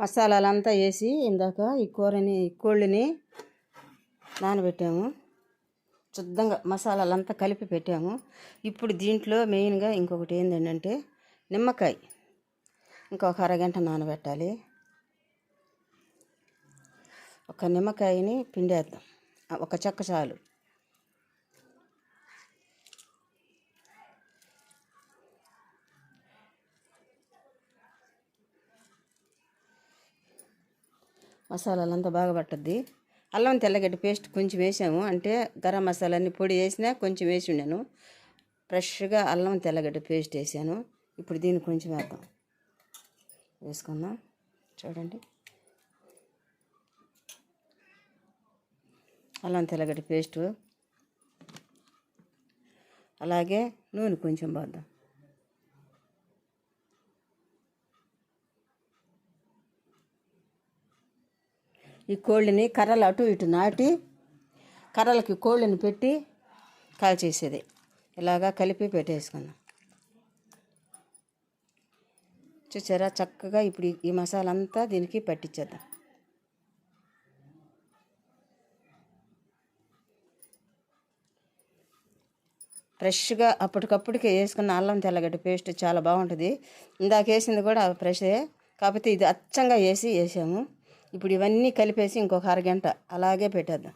మసాలాలంతా వేసి ఇందాక ఈ కూరని ఈ కోళ్ళని నానబెట్టాము. శుద్ధంగా మసాలాలంతా కలిపి పెట్టాము. ఇప్పుడు దీంట్లో మెయిన్గా ఇంకొకటి ఏంటంటే నిమ్మకాయ. ఇంకొక అరగంట నానబెట్టాలి. ఒక నిమ్మకాయని పిండేద్దాం. ఒక చెక్క చాలు. మసాలాలు అంతా బాగా పట్టుద్ది. అల్లం తెల్లగడ్డ పేస్ట్ కొంచెం వేసాము. అంటే గరం మసాలాన్ని పొడి వేసినా కొంచెం వేసి ఉన్నాను ఫ్రెష్గా అల్లం తెల్లగడ్డ పేస్ట్ వేసాను. ఇప్పుడు దీన్ని కొంచెం వేద్దాం. వేసుకుందాం. చూడండి. అల్లం తెల్లగడ్డ పేస్టు. అలాగే నూనె కొంచెం పోద్దాం. ఈ కోళ్ళని కర్రలు అటు ఇటు నాటి కర్రలకి కోళ్ళని పెట్టి కాల్చేసేది. ఇలాగా కలిపి పెట్టేసుకున్నాం. చూసారా? చక్కగా ఇప్పుడు ఈ- ఈ మసాలా అంతా దీనికి పట్టించేద్దాం ఫ్రెష్గా అప్పటికప్పటికే వేసుకున్న అల్లం తెల్లగడ్డ పేస్ట్ చాలా బాగుంటుంది. ఇందాక వేసింది కూడా ఫ్రెషే. కాకపోతే ఇది అచ్చంగా వేసి వేసాము. ఇప్పుడు ఇవన్నీ కలిపేసి ఇంకొక అరగంట అలాగే పెట్టేద్దాం.